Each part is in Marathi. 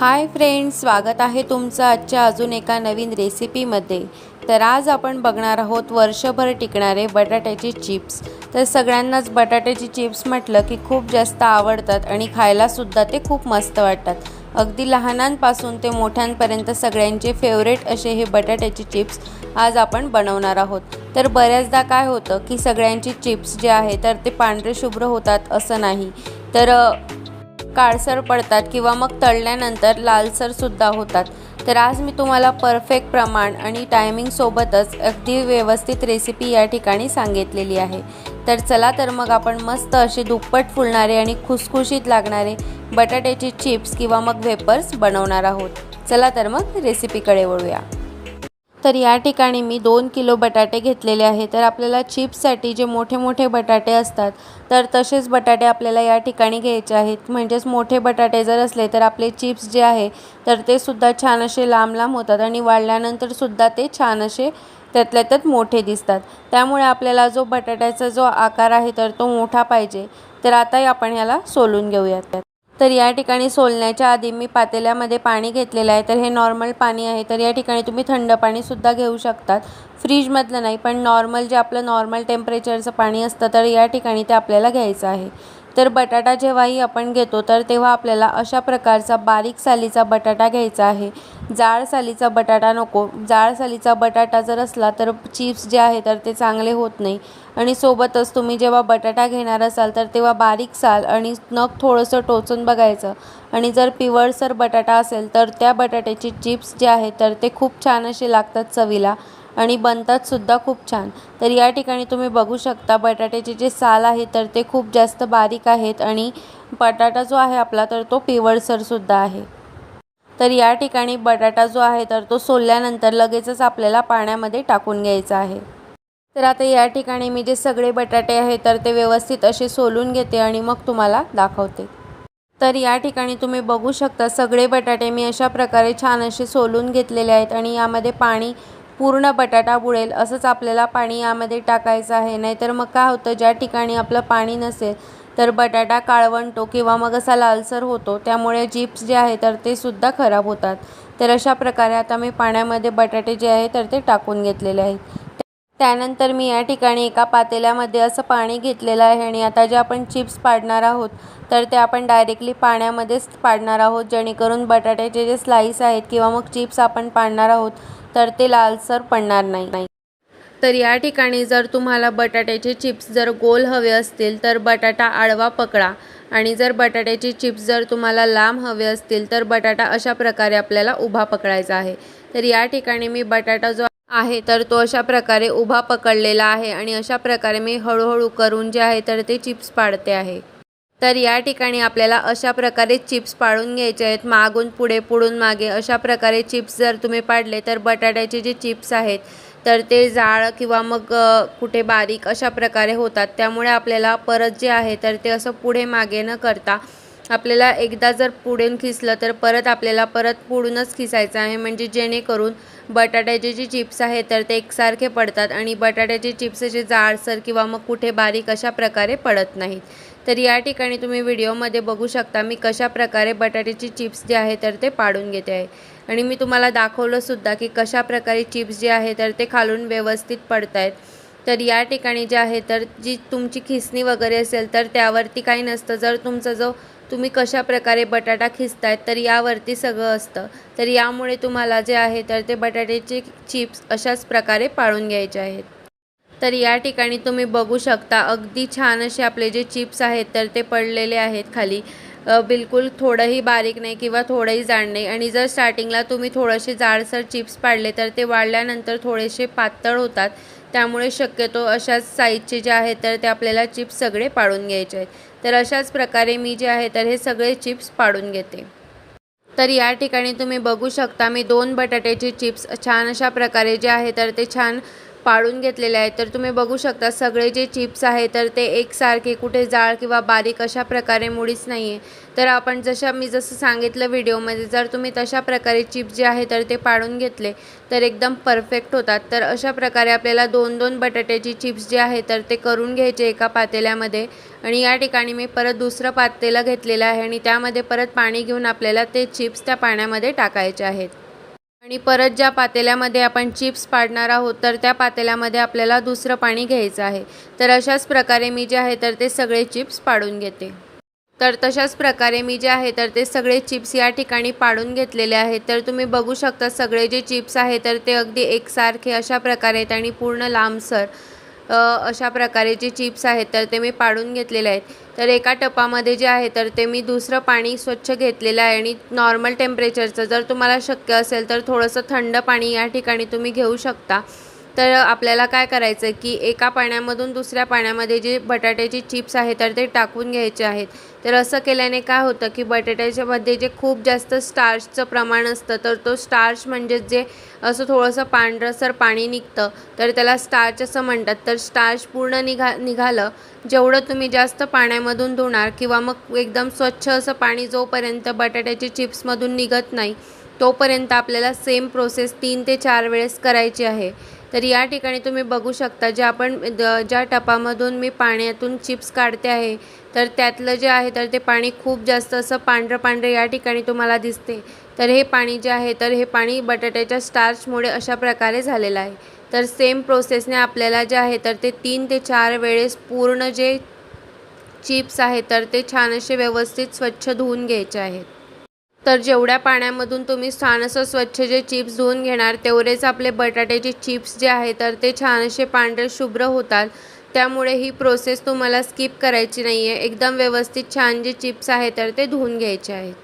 हाय फ्रेंड्स स्वागत आहे तुमचं आजच्या अजून एका नवीन रेसिपीमध्ये. तर आज आपण बघणार आहोत वर्षभर टिकणारे बटाट्याचे चिप्स. तर सगळ्यांनाच बटाट्याची चिप्स म्हटलं की खूप जास्त आवडतात आणि खायलासुद्धा ते खूप मस्त वाटतात. अगदी लहानांपासून ते मोठ्यांपर्यंत सगळ्यांचे फेवरेट असे हे बटाट्याचे चिप्स आज आपण बनवणार आहोत. तर बऱ्याचदा काय होतं की सगळ्यांची चिप्स जे आहे तर ते पांढरे शुभ्र होतात असं नाही. तर काळसर पडतात किंवा मग तळल्यानंतर लालसरसुद्धा होतात. तर आज मी तुम्हाला परफेक्ट प्रमाण आणि टायमिंगसोबतच अगदी व्यवस्थित रेसिपी या ठिकाणी सांगितलेली आहे. तर चला तर मग आपण मस्त असे दुप्पट फुलणारे आणि खुसखुशीत लागणारे बटाट्याचे चिप्स किंवा मग वेपर्स बनवणार आहोत. चला तर मग रेसिपीकडे वळूया. तर या ठिकाणी मी दोन किलो बटाटे घेतलेले आहे. तर आपल्याला चिप्ससाठी जे मोठे मोठे बटाटे असतात तर तसेच बटाटे आपल्याला या ठिकाणी घ्यायचे आहेत. म्हणजेच मोठे बटाटे जर असले तर आपले चिप्स जे आहे तर ते सुद्धा छान असे लांब लांब होतात आणि वाढल्यानंतरसुद्धा ते छान असे त्यातल्या त्यात मोठे दिसतात. त्यामुळे आपल्याला जो बटाट्याचा जो आकार आहे तर तो मोठा पाहिजे. तर आता आपण ह्याला सोलून घेऊयात. तर या ठिकाणी सोलण्याच्या आधी मी पातेल्यामध्ये पाणी घेतलेलं आहे. तर हे नॉर्मल पाणी आहे. तर या ठिकाणी तुम्ही थंड पाणीसुद्धा घेऊ शकतात. फ्रीजमधलं नाही पण नॉर्मल जे आपलं नॉर्मल टेम्परेचरचं पाणी असतं तर या ठिकाणी ते आपल्याला घ्यायचं आहे. तर बटाटा जेव्हाही आपण घेतो तर तेव्हा आपल्याला अशा प्रकारचा बारीक सालीचा बटाटा घ्यायचा आहे. जाड सालीचा बटाटा नको. जाड सालीचा बटाटा जर असला तर चिप्स जे आहे तर ते चांगले होत नाही. आणि सोबतच तुम्ही जेव्हा बटाटा घेणार असाल तर तेव्हा बारीक साल आणि नख थोडंसं टोचून बघायचं. आणि जर पिवळसर बटाटा असेल तर त्या बटाट्याची चिप्स जे आहेत तर ते खूप छान असे लागतात चवीला. आणि बनतात सुद्धा खूप छान. तर या ठिकाणी तुम्ही बघू शकता बटाट्याचे जे साल आहे तर ते खूप जास्त बारीक आहेत आणि बटाटा जो आहे आपला तर तो पिवळसरसुद्धा आहे. तर या ठिकाणी बटाटा जो आहे तर तो सोलल्यानंतर लगेचच आपल्याला पाण्यामध्ये टाकून घ्यायचा आहे. तर आता या ठिकाणी मी जे सगळे बटाटे आहे तर ते व्यवस्थित असे सोलून घेते आणि मग तुम्हाला दाखवते. तर या ठिकाणी तुम्ही बघू शकता सगळे बटाटे मी अशा प्रकारे छान असे सोलून घेतलेले आहेत आणि यामध्ये पाणी पूर्ण बटाटा बुडेल असंच आपल्याला पाणी यामध्ये टाकायचं आहे. नाहीतर मग काय होतं ज्या ठिकाणी आपलं पाणी नसेल तर बटाटा काळवंटो किंवा मग असा लालसर होतो. त्यामुळे चिप्स जे आहे तर ते सुद्धा खराब होतात. तर अशा प्रकारे आता मी पाण्यामध्ये बटाटे जे आहे तर ते टाकून घेतलेले आहेत. त्यानंतर मी या ठिकाणी एका पातेल्यामध्ये असं पाणी घेतलेलं आहे आणि आता जे आपण चिप्स पाडणार आहोत तर ते आपण डायरेक्टली पाण्यामध्येच पाडणार आहोत. जेणेकरून बटाट्याचे जे स्लाईस आहेत किंवा मग चिप्स आपण पाडणार आहोत तर ते लालसर पडणार नाही. तर या ठिकाणी जर तुम्हाला बटाट्याचे चिप्स जर गोल हवे असतील तर बटाटा आडवा पकडा. आणि जर बटाट्याचे चिप्स जर तुम्हाला लांब हवे असतील तर बटाटा अशा प्रकारे आपल्याला उभा पकडायचा आहे. तर या ठिकाणी मी बटाटा जो आहे तर तो अशा प्रकारे उभा पकडलेला आहे. आणि अशा प्रकारे मी हळूहळू करून जे आहे तर ते चिप्स पाडते आहे. तर या ठिकाणी आपल्याला अशा प्रकारे चिप्स पाडून घ्यायचे आहेत. मागून पुढे पुढून मागे अशा प्रकारे चिप्स जर तुम्ही पाडले तर बटाट्याचे जे चिप्स आहेत तर ते जाळ किंवा मग कुठे बारीक अशा प्रकारे होतात. त्यामुळे आपल्याला परत जे आहे तर ते असं पुढे मागे न करता आपल्याला एकदा जर पुढून खिसलं तर परत आपल्याला परत पुढूनच खिसायचं आहे. म्हणजे जेणेकरून बटाट्याचे जे चिप्स आहेत तर ते एकसारखे पडतात आणि बटाट्याचे चिप्स जे जाडसर किंवा मग कुठे बारीक अशा प्रकारे पडत नाहीत. तर या ठिकाणी तुम्ही व्हिडिओमध्ये बघू शकता मी कशा प्रकारे बटाट्याची चिप्स जे आहे तर ते पाडून घेते आहे. आणि मी तुम्हाला दाखवलंसुद्धा की कशा प्रकारे चिप्स जे आहे तर ते खालून व्यवस्थित पडत आहेत. तर या ठिकाणी जे आहे तर जी तुमची खिसणी वगैरे असेल तर त्यावरती काही नसतं. जर तुमचा जो तुम्ही कशा प्रकारे बटाटा खिसतायत तर यावरती सगळं असतं. तर यामुळे तुम्हाला जे आहे तर ते बटाट्याचे चिप्स अशाच प्रकारे पाळून घ्यायचे आहेत. तर या ठिकाणी तुम्ही बघू शकता अगदी छान असे आपले जे चिप्स आहेत तर ते पडलेले आहेत खाली. बिलकुल थोडंही बारीक नाही किंवा थोडंही जाड नाही. आणि जर स्टार्टिंगला तुम्ही थोडेसे जाडसर चिप्स पाडले तर ते वाढल्यानंतर थोडेसे पातळ होतात. त्यामुळे शक्यतो अशाच साईजचे जे आहेत तर ते आपल्याला चिप्स सगळे पाडून घ्यायचे आहेत. तर अशाच प्रकारे मी जे आहे तर हे सगळे चिप्स पाडून घेते. तर या ठिकाणी तुम्ही बघू शकता मी दोन बटाट्याचे चिप्स छान अशा प्रकारे जे आहे तर ते छान पाडून घेतलेले आहेत. तर तुम्ही बघू शकता सगळे जे चिप्स आहे तर ते एकसारखे कुठे जाळ किंवा बारीक अशा प्रकारे मुळीच नाही आहे तर आपण जशा मी जसं सांगितलं व्हिडिओमध्ये जर तुम्ही तशा प्रकारे चिप्स जे आहे तर ते पाडून घेतले तर एकदम परफेक्ट होतात. तर अशा प्रकारे आपल्याला दोन दोन बटाट्याची चिप्स जे आहे तर ते करून घ्यायचे एका पातेल्यामध्ये. आणि या ठिकाणी मी परत दुसरं पातेलं घेतलेलं आहे आणि त्यामध्ये परत पाणी घेऊन आपल्याला ते चिप्स त्या पाण्यामध्ये टाकायचे आहेत. आणि परत ज्या पातेल्यामध्ये आपण चिप्स पाडणार आहोत तर त्या पातेल्यामध्ये आपल्याला दुसरं पाणी घ्यायचं आहे. तर अशाच प्रकारे मी जे आहे तर ते सगळे चिप्स पाडून घेते. तर तशाच प्रकारे मी जे आहे तर ते सगळे चिप्स या ठिकाणी पाडून घेतलेले आहेत. तर तुम्ही बघू शकता सगळे जे चिप्स आहे तर ते अगदी एकसारखे अशा प्रकारे आहेत आणि पूर्ण लांबसर अशा प्रकारे जे चिप्स आहेत तर ते मी पाडून घेतलेले आहेत. तर एका टपामध्ये जे आहे तर ते मी दुसरं पाणी स्वच्छ घेतलेलं आहे आणि नॉर्मल टेम्परेचरचं जर तुम्हाला शक्य असेल तर थोडंसं थंड पाणी या ठिकाणी तुम्ही घेऊ शकता. तर आपल्याला काय करायचं आहे की एका पाण्यामधून दुसऱ्या पाण्यामध्ये जे बटाट्याचे चिप्स आहेत तर ते टाकून घ्यायचे आहेत. तर असं केल्याने काय होतं की बटाट्याच्यामध्ये जे खूप जास्त स्टार्चचं प्रमाण असतं तर तो स्टार्च म्हणजेच जे असं थोडंसं पांढरसर पाणी निघतं तर त्याला स्टार्च असं म्हणतात. तर स्टार्च पूर्ण निघा निघालं जेवढं तुम्ही जास्त पाण्यामधून धुणार किंवा मग एकदम स्वच्छ असं पाणी जोपर्यंत बटाट्याचे चिप्समधून निघत नाही तोपर्यंत आपल्याला सेम प्रोसेस तीन ते चार वेळेस करायची आहे. तर या ठिकाणी तुम्ही बघू शकता जे आपण ज्या टपामधून मी पाण्यातून चिप्स काढते आहे तर त्यातलं जे आहे तर ते पाणी खूप जास्त असं पांढरं पांढरं या ठिकाणी तुम्हाला दिसते. तर हे पाणी जे आहे तर हे पाणी बटाट्याच्या स्टार्चमुळे अशा प्रकारे झालेलं आहे. तर सेम प्रोसेसने आपल्याला जे आहे तर ते तीन ते चार वेळेस पूर्ण जे चिप्स आहे तर ते छान असे व्यवस्थित स्वच्छ धुवून घ्यायचे आहेत. तर जेवढ्या पाण्यामधून तुम्ही छान असं स्वच्छ जे चिप्स धुवून घेणार तेवढेच आपले बटाट्याचे चिप्स जे आहे तर ते छान असे पांढरे शुभ्र होतात. त्यामुळे ही प्रोसेस तुम्हाला स्किप करायची नाही आहे एकदम व्यवस्थित छान जे चिप्स आहे तर ते धुवून घ्यायचे आहेत.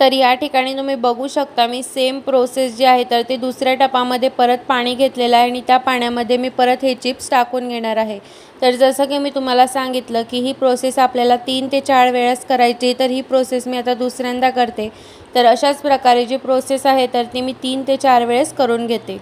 तर या ठिकाणी तुम्ही बघू शकता मी सेम प्रोसेस जी आहे तर ते दुसऱ्या टपामध्ये परत पाणी घेतलेलं आहे आणि त्या पाण्यामध्ये मी परत हे चिप्स टाकून घेणार आहे. तर जसं की मी तुम्हाला सांगितलं की ही प्रोसेस आपल्याला तीन ते चार वेळेस करायची तर ही प्रोसेस मी आता दुसऱ्यांदा करते. तर अशाच प्रकारे जी प्रोसेस आहे तर ती मी तीन ते चार वेळेस करून घेते.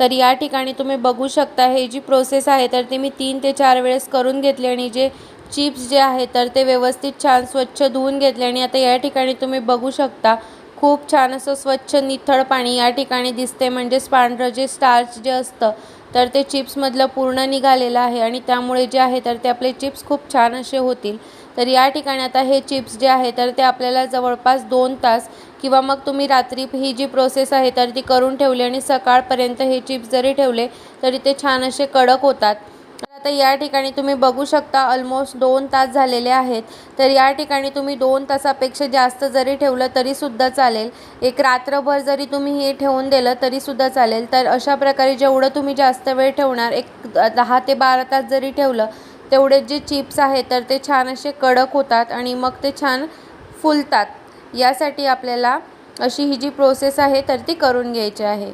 तर या ठिकाणी तुम्ही बघू शकता हे जी प्रोसेस आहे तर ती मी तीन ते चार वेळेस करून घेतली आणि जे चिप्स जे आहे तर ते व्यवस्थित छान स्वच्छ धुवून घेतले आणि आता या ठिकाणी तुम्ही बघू शकता खूप छान असं स्वच्छ निथळ पाणी या ठिकाणी दिसते. म्हणजेच पांढरं जे स्टार्च जे असतं तर ते चिप्समधलं पूर्ण निघालेलं आहे आणि त्यामुळे जे आहे तर ते आपले चिप्स खूप छान असे होतील. तर या ठिकाणी आता हे चिप्स जे आहे तर ते आपल्याला जवळपास दोन तास किंवा मग तुम्ही रात्री ही जी प्रोसेस आहे तर ती करून ठेवली आणि सकाळपर्यंत हे चिप्स जरी ठेवले तरी ते छान असे कडक होतात. आता या ठिकाणी तुम्ही बघू शकता ऑलमोस्ट दोन तास झालेले आहेत. तर या ठिकाणी तुम्ही दोन तासापेक्षा जास्त जरी ठेवलं तरीसुद्धा चालेल. एक रात्रभर जरी तुम्ही हे ठेवून दिलं तरीसुद्धा चालेल. तर अशा प्रकारे जेवढं तुम्ही जास्त वेळ ठेवणार एक दहा ते बारा तास जरी ठेवलं तेवढे जे चिप्स आहेत तर ते छान असे कडक होतात आणि मग ते छान फुलतात. यासाठी आपल्याला अशी ही जी प्रोसेस आहे तर ती करून घ्यायची आहे.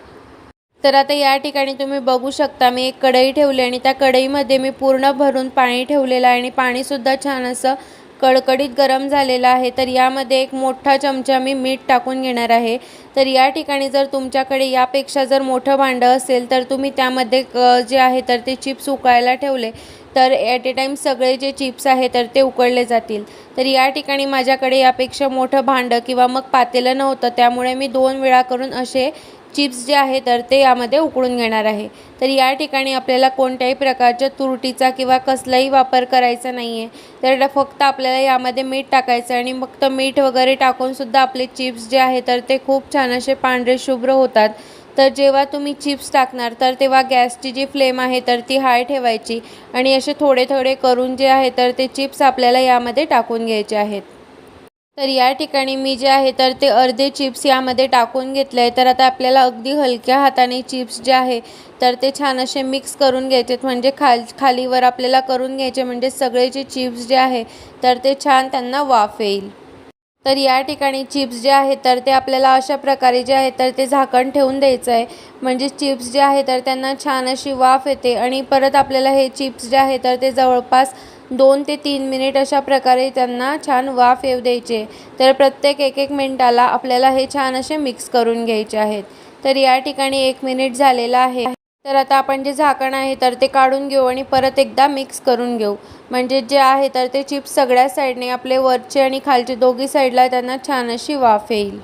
तर आता या ठिकाणी तुम्ही बघू शकता मी एक कढई ठेवली आणि त्या कढईमध्ये मी पूर्ण भरून पाणी ठेवलेलं आहे आणि पाणीसुद्धा छान असं कडकडीत गरम झालेलं आहे. तर यामध्ये एक मोठा चमचा मी मीठ टाकून घेणार आहे. तर या ठिकाणी जर तुमच्याकडे यापेक्षा जर मोठं भांडं असेल तर तुम्ही त्यामध्ये जे आहे तर ते चिप्स उकळायला ठेवले. तर ॲट ए टाईम सगळे जे चिप्स आहे तर ते उकळले जातील. तर या ठिकाणी माझ्याकडे यापेक्षा मोठं भांडं किंवा मग पातेलं नव्हतं त्यामुळे मी दोन वेळा करून असे चिप्स जे आहे तर ते यामध्ये उकळून घेणार आहे. तर या ठिकाणी आपल्याला कोणत्याही प्रकारच्या तुरटीचा किंवा कसलाही वापर करायचा नाही आहे तर फक्त आपल्याला यामध्ये मीठ टाकायचं आणि फक्त मीठ वगैरे टाकूनसुद्धा आपले चिप्स जे आहे तर ते खूप छान असे पांढरे शुभ्र होतात. तर जेव्हा तुम्ही चिप्स टाकणार तर तेव्हा गॅसची जी फ्लेम आहे तर ती हाय ठेवायची आणि असे थोडे थोडे करून जे आहे तर ते चिप्स आपल्याला यामध्ये टाकून घ्यायचे आहेत. तर या ठिकाणी मी जे आहे तर ते अर्धे चिप्स यामध्ये टाकून घेतले आहे तर आता आपल्याला अगदी हलक्या हाताने चिप्स जे आहे तर ते छान असे मिक्स करून घ्यायचे म्हणजे खाल खालीवर आपल्याला करून घ्यायचे म्हणजे सगळे जे चिप्स जे आहे तर ते छान त्यांना वाफ येईल. तर या ठिकाणी चिप्स जे आहे तर ते आपल्याला अशा प्रकारे जे आहे तर ते झाकण ठेवून द्यायचं आहे म्हणजे चिप्स जे आहे तर त्यांना छान अशी वाफ येते आणि परत आपल्याला हे चिप्स जे आहे तर ते जवळपास दोन ते तीन मिनिट अशा प्रकारे त्यांना छान वाफ येऊ द्यायचे. तर प्रत्येक एक एक मिनटाला आपल्याला हे छान असे मिक्स करून घ्यायचे आहेत. तर या ठिकाणी एक मिनिट झालेला आहे. तर आता आपण जे झाकण आहे तर ते काढून घेऊ आणि परत एकदा मिक्स करून घेऊ. म्हणजे जे आहे तर ते चिप्स सगळ्या साईडने आपले वरचे आणि खालचे दोघी साईडला त्यांना छान अशी वाफ येईल.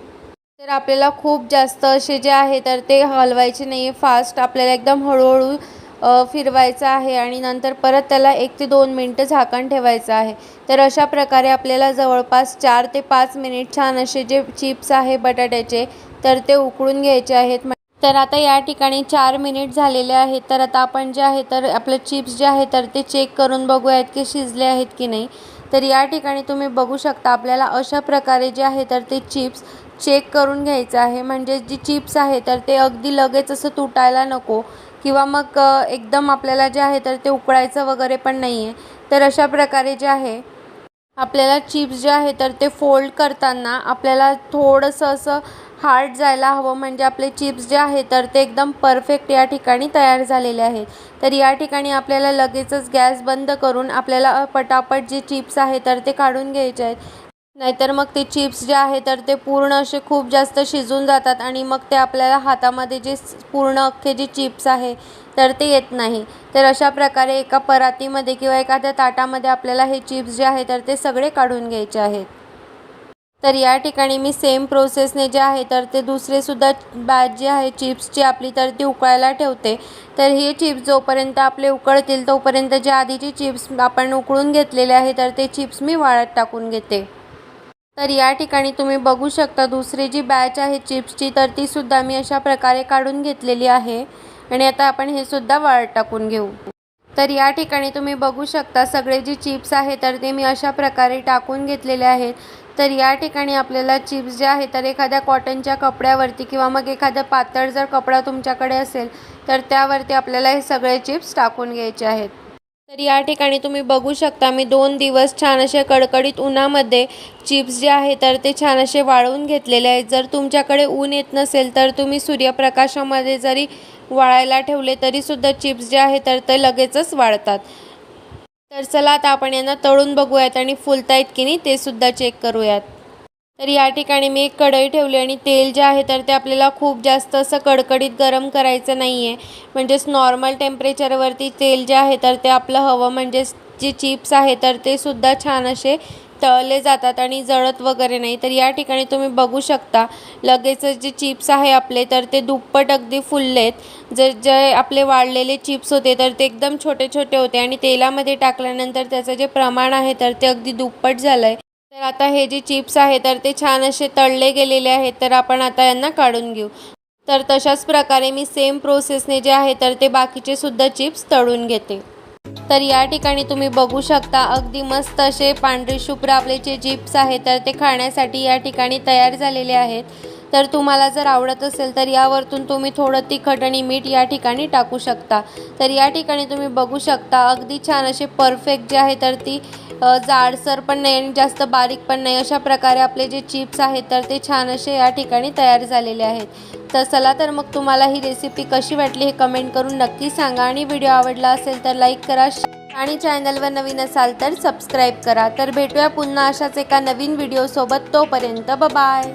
तर आपल्याला खूप जास्त असे जे आहे तर ते हलवायचे नाही आहे फास्ट आपल्याला एकदम हळूहळू फिरवायचं आहे आणि नंतर परत त्याला एक ते दोन मिनटं झाकण ठेवायचं आहे. तर अशा प्रकारे आपल्याला जवळपास चार ते पाच मिनिट छान असे जे चिप्स आहे बटाट्याचे तर ते उकळून घ्यायचे आहेत. तर आता या ठिकाणी चार मिनिट झालेले आहेत. तर आता आपण जे आहे तर आपलं चिप्स जे आहे तर ते चेक करून बघूयात की शिजले आहेत की नाही. तर या ठिकाणी तुम्ही बघू शकता आपल्याला अशा प्रकारे जे आहे तर ते चिप्स चेक करून घ्यायचं आहे. म्हणजे जी चिप्स आहे तर ते अगदी लगेच असं तुटायला नको. किंवा मग एकदम आपल्याला जे आहे तर ते उकळायचं वगैरे पण नाही आहे तर अशा प्रकारे जे आहे आपल्याला चिप्स जे आहे तर ते फोल्ड करताना आपल्याला थोडंसं असं हार्ड जायला हवं. म्हणजे आपले चिप्स जे आहे तर ते एकदम परफेक्ट या ठिकाणी तयार झालेले आहेत. तर या ठिकाणी आपल्याला लगेचच गॅस बंद करून आपल्याला पटापट जे चिप्स आहे तर ते काढून घ्यायचे आहेत. नाहीतर मग ते चिप्स जे आहे तर ते पूर्ण असे खूप जास्त शिजून जातात आणि मग ते आपल्याला हातामध्ये जे पूर्ण अख्खे जे चिप्स आहे तर ते येत नाही. तर अशा प्रकारे एका परातीमध्ये किंवा एखाद्या ताटामध्ये आपल्याला हे चिप्स जे आहे तर ते सगळे काढून घ्यायचे आहेत. तर या ठिकाणी मी सेम प्रोसेसने जे आहे तर ते दुसरेसुद्धा बॅच जी आहे चिप्सची आपली तर ती उकळायला ठेवते. तर हे चिप्स जोपर्यंत आपले उकळतील तोपर्यंत जे आधीचे चिप्स आपण उकळून घेतलेले आहे तर ते चिप्स मी वाळत टाकून घेते. तर या ठिकाणी तुम्ही बघू शकता दुसरी जी बॅच आहे चिप्सची तर ती सुद्धा मी अशा प्रकारे काढून घेतलेली आहे. आणि आता आपण हे सुद्धा वाळत टाकून घेऊ. तर या ठिकाणी तुम्ही बघू शकता सगळे जे चिप्स आहे तर ते मी अशा प्रकारे टाकून घेतलेले आहेत. तर या ठिकाणी आपल्याला चिप्स जे आहे तर एखाद्या कॉटनच्या कपड्यावरती किंवा मग एखादा पातळ जर कपडा तुमच्याकडे असेल तर त्यावरती आपल्याला हे सगळे चिप्स टाकून घ्यायचे आहेत. तर या ठिकाणी तुम्ही बघू शकता मी दोन दिवस छान असे कडकडीत उन्हामध्ये चिप्स जे आहे तर ते छान असे वाळवून घेतलेले आहेत. जर तुमच्याकडे ऊन येत नसेल तर तुम्ही सूर्यप्रकाशामध्ये जरी वाळायला ठेवले तरीसुद्धा चिप्स जे आहे तर ते लगेचच वाळतात. तर चला आता आपण यांना तळून बघूयात आणि फुलतायत की नाही ते सुद्धा चेक करूयात. तर या ठिकाणी मी एक कढई ठेवली आणि तेल जे आहे तर ते आपल्याला खूप जास्त असं कडकडीत गरम करायचं नाही आहे म्हणजेच नॉर्मल टेम्परेचरवरती तेल जे आहे तर ते आपलं हवं. म्हणजेच जे चिप्स आहे तर ते सुद्धा छान असे तळले जातात आणि जळत वगैरे नाही. तर या ठिकाणी तुम्ही बघू शकता लगेचच जे चिप्स आहे आपले तर ते दुप्पट अगदी फुललेत. जे जे आपले वाढलेले चिप्स होते तर ते एकदम छोटे छोटे होते आणि तेलामध्ये टाकल्यानंतर त्याचं जे प्रमाण आहे तर ते अगदी दुप्पट झालं आहे तर आता हे जे चिप्स आहे तर ते छान असे तळले गेलेले आहेत तर आपण आता यांना काढून घेऊ. तर तशाच प्रकारे मी सेम प्रोसेसने जे आहे तर ते बाकीचे सुद्धा चिप्स तळून घेते. तर या ठिकाणी तुम्ही बघू शकता अगदी मस्त असे पांढरे शुभ्र आपले जे चिप्स आहेत तर ते खाण्यासाठी या ठिकाणी तयार झालेले आहेत. तर तुम्हाला जर आवडत असेल तर यावरतून तुम्ही थोडं तिखट आणि मीठ या ठिकाणी टाकू शकता. तर या ठिकाणी तुम्ही बघू शकता अगदी छान असे परफेक्ट जे आहे तर ती जाडसर पण नाही आणि जास्त बारीक पण नाही. अशा प्रकारे आपले जे चिप्स आहेत तर ते छान असे या ठिकाणी तयार झालेले आहेत. तर चला तर मग तुम्हाला ही रेसिपी कशी वाटली हे कमेंट करून नक्की सांगा आणि व्हिडिओ आवडला असेल तर लाईक करा आणि चॅनलवर नवीन असाल तर सबस्क्राईब करा. तर भेटूया पुन्हा अशाच एका नवीन व्हिडिओसोबत तोपर्यंत बाय